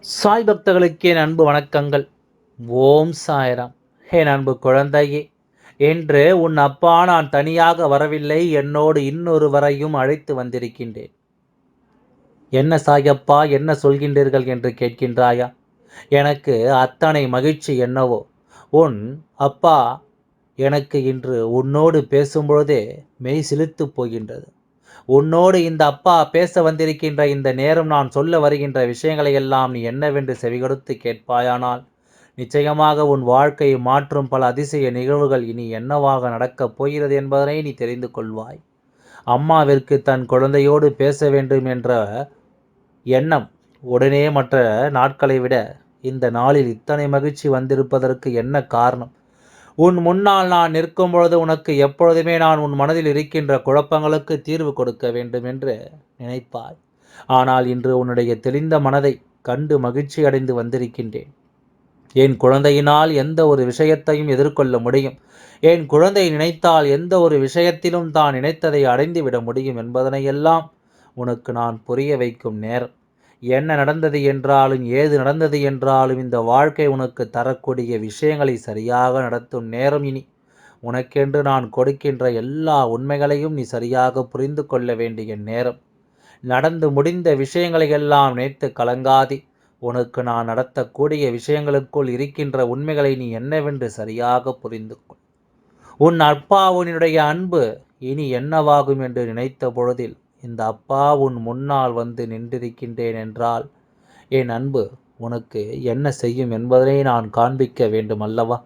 சாய் பக்தர்களுக்கே அன்பு வணக்கங்கள். ஓம் சாய்ராம். என் அன்பு குழந்தையே என்று உன் அப்பா நான் தனியாக வரவில்லை என்னோடு இன்னொருவரையும் அழைத்து வந்திருக்கின்றேன். என்ன சாயப்பா என்ன சொல்கின்றீர்கள் என்று கேட்கின்றாயா? எனக்கு அத்தனை மகிழ்ச்சி என்னவோ? உன் அப்பா எனக்கு இன்று உன்னோடு பேசும்பொழுதே மெய் சிலிர்த்து போகின்றது. உன்னோடு இந்த அப்பா பேச வந்திருக்கின்ற இந்த நேரம் நான் சொல்ல வருகின்ற விஷயங்களை எல்லாம் நீ என்னவென்று செவிகொடுத்து கேட்பாயானால் நிச்சயமாக உன் வாழ்க்கையை மாற்றும் பல அதிசய நிகழ்வுகள் இனி என்னவாக நடக்கப் போகிறது என்பதனை நீ தெரிந்து கொள்வாய். அம்மாவிற்கு தன் குழந்தையோடு பேச வேண்டும் என்ற எண்ணம் உடனே மற்ற நாட்களை விட இந்த நாளில் இத்தனை மகிழ்ச்சி வந்திருப்பதற்கு என்ன காரணம்? உன் முன்னால் நான் நிற்கும் பொழுது உனக்கு எப்பொழுதுமே நான் உன் மனதில் இருக்கின்ற குழப்பங்களுக்கு தீர்வு கொடுக்க வேண்டும் என்று நினைப்பாய். ஆனால் இன்று உன்னுடைய தெளிந்த மனதை கண்டு மகிழ்ச்சி அடைந்து வந்திருக்கின்றேன். என் குழந்தையினால் எந்த ஒரு விஷயத்தையும் எதிர்கொள்ள முடியும். என் குழந்தை நினைத்தால் எந்த ஒரு விஷயத்திலும் தான் நினைத்ததை அடைந்து விட முடியும் என்பதனையெல்லாம் உனக்கு நான் புரிய வைக்கும் நேரம். என்ன நடந்தது என்றாலும் ஏது நடந்தது என்றாலும் இந்த வாழ்க்கை உனக்கு தரக்கூடிய விஷயங்களை சரியாக நடத்தும் நேரம் இனி. உனக்கென்று நான் கொடுக்கின்ற எல்லா உண்மைகளையும் நீ சரியாக புரிந்து கொள்ள வேண்டிய நேரம். நடந்து முடிந்த விஷயங்களை எல்லாம் நினைத்து கலங்காதி. உனக்கு நான் நடத்தக்கூடிய விஷயங்களுக்குள் இருக்கின்ற உண்மைகளை நீ என்னவென்று சரியாக புரிந்து கொள். உன் அப்பா உன்னுடைய அன்பு இனி என்னவாகும் என்று நினைத்த பொழுதில் இந்த அப்பா உன் முன்னால் வந்து நின்றிருக்கின்றேன் என்றால் என் அன்பு உனக்கு என்ன செய்யும் என்பதனை நான் காண்பிக்க வேண்டும் அல்லவா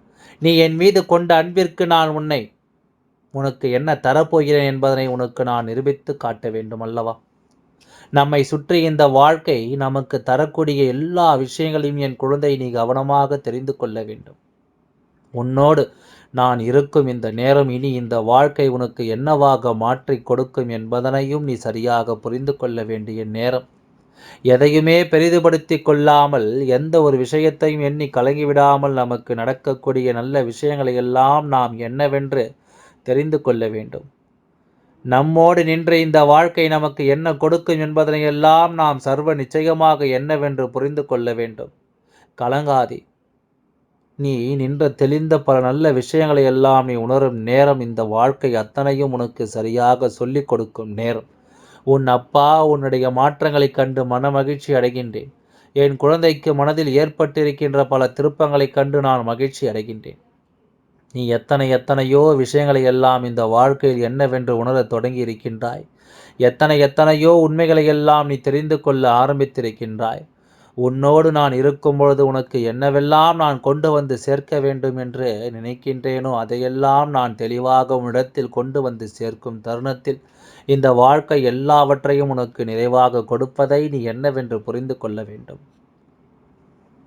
நீ என் மீது கொண்ட அன்பிற்கு நான் உன்னை உனக்கு என்ன தரப்போகிறேன் என்பதனை உனக்கு நான் நிரூபித்து காட்ட வேண்டும் அல்லவா நம்மை சுற்றி இந்த வாழ்க்கை நமக்கு தரக்கூடிய எல்லா விஷயங்களையும் என் குழந்தை நீ கவனமாக தெரிந்து கொள்ள வேண்டும். உன்னோடு நான் இருக்கும் இந்த நேரம் இனி இந்த வாழ்க்கை உனக்கு என்னவாக மாற்றி கொடுக்கும் என்பதனையும் நீ சரியாக புரிந்து கொள்ள வேண்டிய நேரம். எதையுமே பெரிதுபடுத்தி கொள்ளாமல் எந்த ஒரு விஷயத்தையும் எண்ணி கலங்கிவிடாமல் நமக்கு நடக்கக்கூடிய நல்ல விஷயங்களை எல்லாம் நாம் என்னவென்று தெரிந்து கொள்ள வேண்டும். நம்மோடு நின்ற இந்த வாழ்க்கை நமக்கு என்ன கொடுக்கும் என்பதனையெல்லாம் நாம் சர்வ நிச்சயமாக என்னவென்று புரிந்து கொள்ள வேண்டும். கலங்காதி. நீ நின்ற தெளிந்த பல நல்ல விஷயங்களை எல்லாம் நீ உணரும் நேரம் இந்த வாழ்க்கை அத்தனையும் உனக்கு சரியாக சொல்லிக் கொடுக்கும் நேரம். உன் அப்பா உன்னுடைய மாற்றங்களைக் கண்டு மன மகிழ்ச்சி அடைகின்றேன். என் குழந்தைக்கு மனதில் ஏற்பட்டிருக்கின்ற பல திருப்பங்களைக் கண்டு நான் மகிழ்ச்சி அடைகின்றேன். நீ எத்தனை எத்தனையோ விஷயங்களை எல்லாம் இந்த வாழ்க்கையில் என்னவென்று உணரத் தொடங்கி இருக்கின்றாய் எத்தனை எத்தனையோ உண்மைகளை எல்லாம் நீ தெரிந்து கொள்ள ஆரம்பித்திருக்கின்றாய். உன்னோடு நான் இருக்கும் பொழுது உனக்கு என்னவெல்லாம் நான் கொண்டு வந்து சேர்க்க வேண்டும் என்று நினைக்கின்றேனோ அதையெல்லாம் நான் தெளிவாக உன்னிடத்தில் கொண்டு வந்து சேர்க்கும் தருணத்தில் இந்த வாழ்க்கை எல்லாவற்றையும் உனக்கு நிறைவாக கொடுப்பதை நீ என்னவென்று புரிந்து கொள்ள வேண்டும்.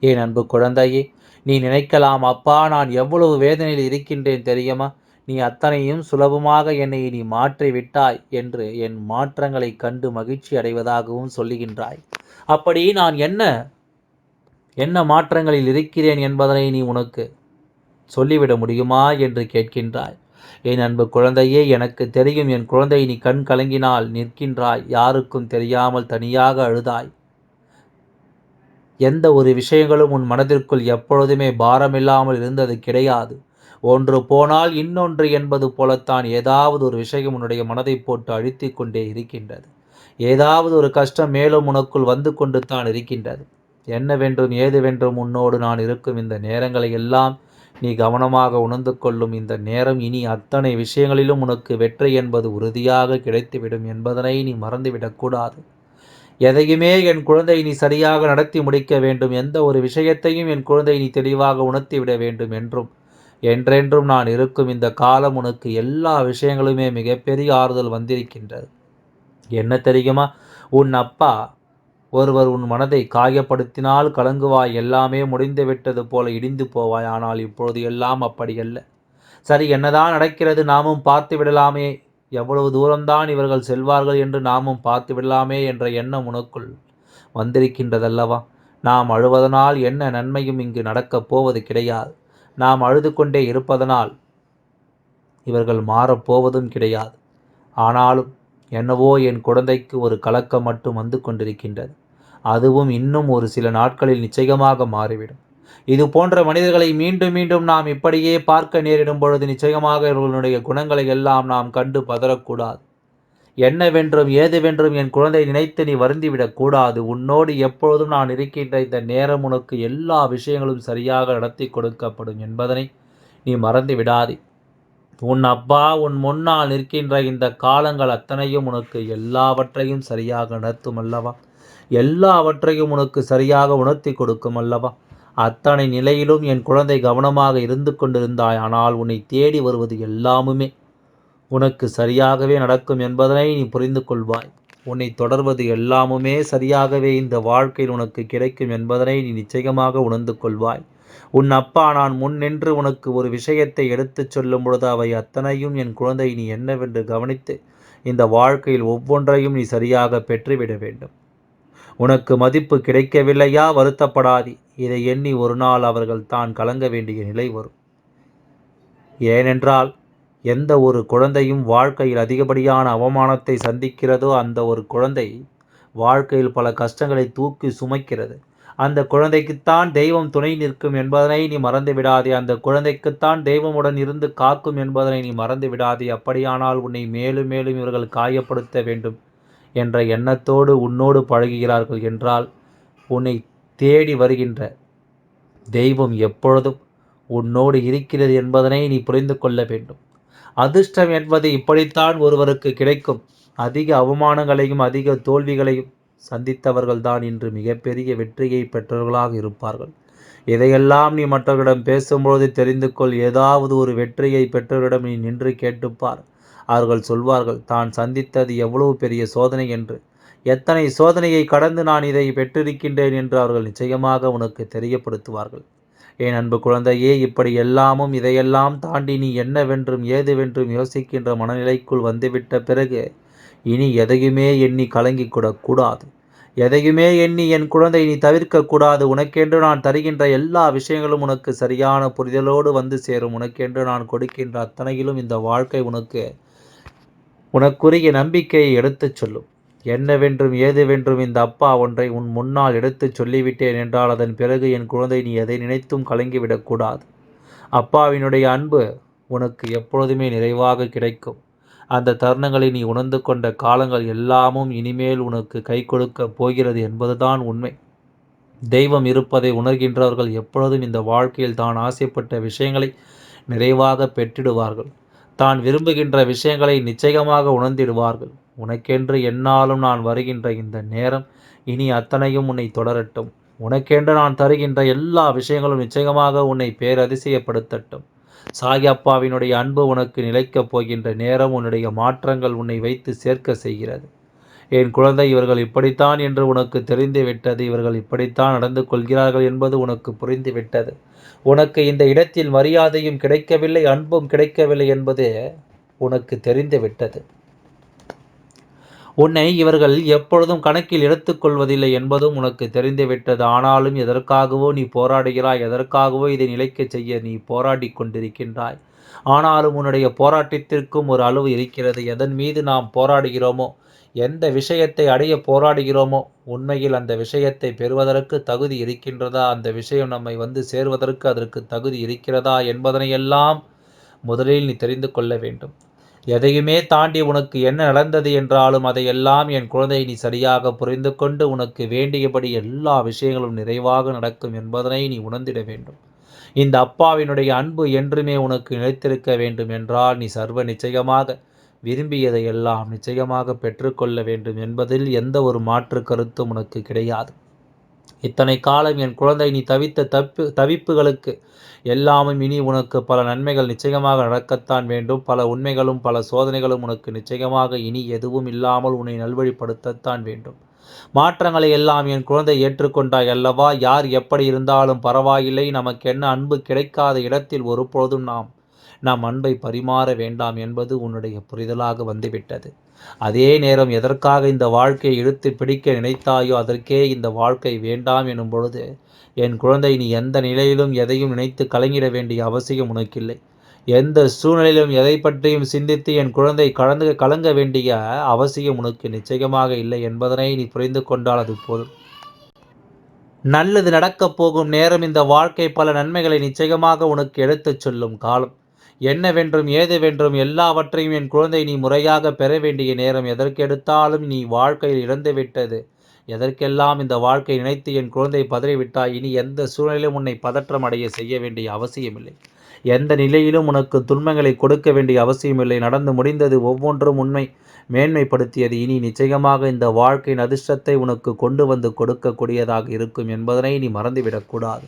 ஏன் அன்பு குழந்தையே நீ நினைக்கலாம் அப்பா நான் எவ்வளவு வேதனையில் இருக்கின்றேன் தெரியுமா? நீ அத்தனையும் சுலபமாக என்னை நீ மாற்றி விட்டாய் என்று என் மாற்றங்களை கண்டு மகிழ்ச்சி அடைவதாகவும் சொல்லுகின்றாய். அப்படி நான் என்ன என்ன மாற்றங்களில் இருக்கிறேன் என்பதனை நீ உனக்கு சொல்லிவிட முடியுமா என்று கேட்கின்றாய். என் அன்பு குழந்தையே எனக்கு தெரியும் என் குழந்தை நீ கண் கலங்கினால் நிற்கின்றாய் யாருக்கும் தெரியாமல் தனியாக அழுதாய். எந்த ஒரு விஷயங்களும் உன் மனதிற்குள் எப்பொழுதுமே பாரமில்லாமல் இருந்தது கிடையாது. ஒன்று போனால் இன்னொன்று என்பது போலத்தான் ஏதாவது ஒரு விஷயம் உன்னுடைய மனதை போட்டு அழித்து கொண்டே இருக்கின்றது. ஏதாவது ஒரு கஷ்டம் மேலும் உனக்குள் வந்து கொண்டு தான் இருக்கின்றது. என்னவென்றும் ஏதுவென்றும் உன்னோடு நான் இருக்கும் இந்த நேரங்களை எல்லாம் நீ கவனமாக உணர்ந்து கொள்ளும். இந்த நேரம் இனி அத்தனை விஷயங்களிலும் உனக்கு வெற்றி என்பது உறுதியாக கிடைத்துவிடும் என்பதனை நீ மறந்துவிடக்கூடாது எதையுமே என் குழந்தை நீ சரியாக நடத்தி முடிக்க வேண்டும். எந்த ஒரு விஷயத்தையும் என் குழந்தை நீ தெளிவாக உணர்த்திவிட வேண்டும் என்றும் என்றென்றும் நான் இருக்கும் இந்த காலம் உனக்கு எல்லா விஷயங்களுமே மிகப்பெரிய ஆறுதல் வந்திருக்கின்றது. என்ன தெரியுமா? உன் அப்பா ஒருவர் உன் மனதை காயப்படுத்தினால் கலங்குவாய் எல்லாமே முடிந்து விட்டது போல இடிந்து போவாய் ஆனால் இப்பொழுது எல்லாம் அப்படி சரி என்னதான் நடக்கிறது நாமும் பார்த்து விடலாமே. எவ்வளவு தூரம்தான் இவர்கள் செல்வார்கள் என்று நாமும் பார்த்து விடலாமே என்ற எண்ணம் உனக்குள் வந்திருக்கின்றதல்லவா? நாம் அழுவதனால் என்ன நன்மையும் இங்கு நடக்கப் போவது கிடையாது. நாம் அழுது கொண்டே இருப்பதனால் இவர்கள் மாறப்போவதும் கிடையாது. ஆனாலும் என்னவோ என் குழந்தைக்கு ஒரு கலக்கம் மட்டும் வந்து கொண்டிருக்கின்றது. அதுவும் இன்னும் ஒரு சில நாட்களில் நிச்சயமாக மாறிவிடும். இது போன்ற மனிதர்களை மீண்டும் மீண்டும் நாம் இப்படியே பார்க்க நேரிடும் பொழுது நிச்சயமாக இவர்களுடைய குணங்களை எல்லாம் நாம் கண்டு பதறக்கூடாது. என்னவென்றும் ஏதுவென்றும் என் குழந்தை நினைத்து நீ வருந்திவிடக்கூடாது உன்னோடு எப்பொழுதும் நான் இருக்கின்ற இந்த நேரம் உனக்கு எல்லா விஷயங்களும் சரியாக நடத்தி கொடுக்கப்படும் என்பதனை நீ மறந்து விடாதே. உன் அப்பா உன் முன்னால் நிற்கின்ற இந்த காலங்கள் அத்தனையும் உனக்கு எல்லாவற்றையும் சரியாக நடத்தும் அல்லவா? எல்லாவற்றையும் உனக்கு சரியாக உணர்த்தி கொடுக்கும் அல்லவா? அத்தனை நிலையிலும் என் குழந்தை கவனமாக இருந்து கொண்டிருந்தாய் ஆனால் உன்னை தேடி வருவது எல்லாமுமே உனக்கு சரியாகவே நடக்கும் என்பதனை நீ புரிந்து கொள்வாய். உன்னை தொடர்வது எல்லாமுமே சரியாகவே இந்த வாழ்க்கையில் உனக்கு கிடைக்கும் என்பதனை நீ நிச்சயமாக உணர்ந்து கொள்வாய். உன் அப்பா நான் முன் நின்று உனக்கு ஒரு விஷயத்தை எடுத்துச் சொல்லும் பொழுது அவை அத்தனையும் என் குழந்தை நீ என்னவென்று கவனித்து இந்த வாழ்க்கையில் ஒவ்வொன்றையும் நீ சரியாக பெற்றுவிட வேண்டும். உனக்கு மதிப்பு கிடைக்கவில்லையா? வருத்தப்படாதி. இதை எண்ணி ஒரு நாள் அவர்கள் தான் கலங்க வேண்டிய நிலை வரும். ஏனென்றால் எந்த ஒரு குழந்தையும் வாழ்க்கையில் அதிகப்படியான அவமானத்தை சந்திக்கிறதோ அந்த ஒரு குழந்தை வாழ்க்கையில் பல கஷ்டங்களை தூக்கி சுமைக்கிறது. அந்த குழந்தைக்குத்தான் தெய்வம் துணை நிற்கும் என்பதனை நீ மறந்து விடாதே. அந்த குழந்தைக்குத்தான் தெய்வமுடன் இருந்து காக்கும் என்பதனை நீ மறந்து விடாதே. அப்படியானால் உன்னை மேலும் மேலும் இவர்கள் காயப்படுத்த வேண்டும் என்ற எண்ணத்தோடு உன்னோடு பழகுகிறார்கள் என்றால் உன்னை தேடி வருகின்ற தெய்வம் எப்பொழுதும் உன்னோடு இருக்கிறது என்பதனை நீ புரிந்து கொள்ள வேண்டும். அதிர்ஷ்டம் என்பது இப்படித்தான் ஒருவருக்கு கிடைக்கும். அதிக அவமானங்களையும் அதிக தோல்விகளையும் சந்தித்தவர்கள்தான் இன்று மிகப்பெரிய வெற்றியை பெற்றவர்களாக இருப்பார்கள். இதையெல்லாம் நீ மற்றவர்களிடம் பேசும்பொழுது தெரிந்து கொள் ஏதாவது ஒரு வெற்றியை பெற்றவரிடம் நீ நின்று கேட்டுப்பார். அவர்கள் சொல்வார்கள் தான் சந்தித்தது எவ்வளவு பெரிய சோதனை என்று. எத்தனை சோதனையை கடந்து நான் இதை பெற்றிருக்கின்றேன்? என்று அவர்கள் நிச்சயமாக உனக்கு தெரியப்படுத்துவார்கள். என் அன்பு குழந்தையே இப்படி எல்லாமும் இதையெல்லாம் தாண்டி நீ என்னவென்றும் ஏதுவென்றும் யோசிக்கின்ற மனநிலைக்குள் வந்துவிட்ட பிறகு இனி எதையுமே எண்ணி கலங்கிக்கூடக்கூடாது எதையுமே எண்ணி என் குழந்தை நீ தவிர்க்கக்கூடாது. உனக்கென்று நான் தருகின்ற எல்லா விஷயங்களும் உனக்கு சரியான புரிதலோடு வந்து சேரும். உனக்கென்று நான் கொடுக்கின்ற அத்தனையிலும் இந்த வாழ்க்கை உனக்கு உனக்குரிய நம்பிக்கையை எடுத்துச் சொல்லும். என்னவென்றும் ஏதுவென்றும் இந்த அப்பா ஒன்றை உன் முன்னால் எடுத்துச் சொல்லிவிட்டேன் என்றால் அதன் பிறகு என் குழந்தை நீ எதை நினைத்தும் கலங்கிவிடக்கூடாது. அப்பாவினுடைய அன்பு உனக்கு எப்பொழுதுமே நிறைவாக கிடைக்கும். அந்த தருணங்களை நீ உணர்ந்து கொண்ட காலங்கள் எல்லாமும் இனிமேல் உனக்கு கை கொடுக்க போகிறது என்பதுதான் உண்மை. தெய்வம் இருப்பதை உணர்கின்றவர்கள் எப்பொழுதும் இந்த வாழ்க்கையில் தான் ஆசைப்பட்ட விஷயங்களை நிறைவாக பெற்றிடுவார்கள். தான் விரும்புகின்ற விஷயங்களை நிச்சயமாக உணர்ந்திடுவார்கள். உனக்கென்று என்னாலும் நான் வருகின்ற இந்த நேரம் இனி அத்தனையும் உன்னை தொடரட்டும். உனக்கென்று நான் தருகின்ற எல்லா விஷயங்களும் நிச்சயமாக உன்னை பேரதிசயப்படுத்தட்டும். சாயப்பாவினுடைய அன்பு உனக்கு நிலைக்கப் போகின்ற நேரம் உன்னுடைய மாற்றங்கள் உன்னை வைத்து சேர்க்க செய்கிறது. என் குழந்தை இவர்கள் இப்படித்தான் என்று உனக்கு தெரிந்து விட்டது. இவர்கள் இப்படித்தான் நடந்து கொள்கிறார்கள் என்பது உனக்கு புரிந்து விட்டது. உனக்கு இந்த இடத்தில் மரியாதையும் கிடைக்கவில்லை அன்பும் கிடைக்கவில்லை என்பது உனக்கு தெரிந்து விட்டது. உன்னை இவர்கள் எப்பொழுதும் கணக்கில் எடுத்துக்கொள்வதில்லை என்பதும் உனக்கு தெரிந்துவிட்டது. ஆனாலும் எதற்காகவோ நீ போராடுகிறாய் எதற்காகவோ இதை நிலைக்கச் செய்ய நீ போராடி கொண்டிருக்கின்றாய். ஆனாலும் உன்னுடைய போராட்டத்திற்கும் ஒரு அளவு இருக்கிறது. எதன் மீது நாம் போராடுகிறோமோ எந்த விஷயத்தை அடைய போராடுகிறோமோ உண்மையில் அந்த விஷயத்தை பெறுவதற்கு தகுதி இருக்கின்றதா? அந்த விஷயம் நம்மை வந்து சேர்வதற்கு அதற்கு தகுதி இருக்கிறதா என்பதனையெல்லாம் முதலில் நீ தெரிந்து கொள்ள வேண்டும். எதையுமே தாண்டி உனக்கு என்ன நடந்தது என்றாலும் அதையெல்லாம் என் குழந்தை நீ சரியாக புரிந்து கொண்டு உனக்கு வேண்டியபடி எல்லா விஷயங்களும் நிறைவாக நடக்கும் என்பதனை நீ உணர்ந்திட வேண்டும். இந்த அப்பாவினுடைய அன்பு என்றுமே உனக்கு நிலைத்திருக்க வேண்டும் என்றால் நீ சர்வ நிச்சயமாக விரும்பியதை எல்லாம் நிச்சயமாக பெற்றுக்கொள்ள வேண்டும் என்பதில் எந்த ஒரு மாற்று கருத்தும் உனக்கு கிடையாது. இத்தனை காலம் என் குழந்தை நீ தவித்த தப்பு தவிப்புகளுக்கு எல்லாமும் இனி உனக்கு பல நன்மைகள் நிச்சயமாக நடக்கத்தான் வேண்டும். பல உண்மைகளும் பல சோதனைகளும் உனக்கு நிச்சயமாக இனி எதுவும் இல்லாமல் உன்னை நல்வழிப்படுத்தத்தான் வேண்டும். மாற்றங்களை எல்லாம் என் குழந்தை ஏற்றுக்கொண்டாய் அல்லவா? யார் எப்படி இருந்தாலும் பரவாயில்லை. நமக்கு என்ன அன்பு கிடைக்காத இடத்தில் ஒருபொழுதும் நாம் நாம் அன்பை பரிமாற வேண்டாம் என்பது உன்னுடைய புரிதலாக வந்துவிட்டது. அதே நேரம் எதற்காக இந்த வாழ்க்கையை இழுத்து பிடிக்க நினைத்தாயோ அதற்கே இந்த வாழ்க்கை வேண்டாம் எனும் பொழுது என் குழந்தை நீ எந்த நிலையிலும் எதையும் நினைத்து கலங்கிட வேண்டிய அவசியம் உனக்கில்லை. எந்த சூழ்நிலையிலும் எதை பற்றியும் சிந்தித்து என் குழந்தை கலந்து கலங்க வேண்டிய அவசியம் உனக்கு நிச்சயமாக இல்லை என்பதனை நீ புரிந்து கொண்டால் அது போதும். நல்லது நடக்கப் போகும் நேரம் இந்த வாழ்க்கை பல நன்மைகளை நிச்சயமாக உனக்கு எடுத்துச் சொல்லும் காலம். என்னவென்றும் ஏதுவென்றும் எல்லாவற்றையும் என் குழந்தை நீ முறையாக பெற வேண்டிய நேரம் எதற்கெடுத்தாலும் நீ வாழ்க்கையில் இழந்துவிட்டது எதற்கெல்லாம் இந்த வாழ்க்கை நினைத்து என் குழந்தை பதறிவிட்டாய்? இனி எந்த சூழ்நிலையும் உன்னை பதற்றம் அடைய செய்ய வேண்டிய அவசியமில்லை. எந்த நிலையிலும் உனக்கு துன்பங்களை கொடுக்க வேண்டிய அவசியமில்லை. நடந்து முடிந்தது ஒவ்வொன்றும் உண்மை மேன்மைப்படுத்தியது. இனி நிச்சயமாக இந்த வாழ்க்கையின் அதிர்ஷ்டத்தை உனக்கு கொண்டு வந்து கொடுக்கக்கூடியதாக இருக்கும் என்பதனை நீ மறந்துவிடக்கூடாது.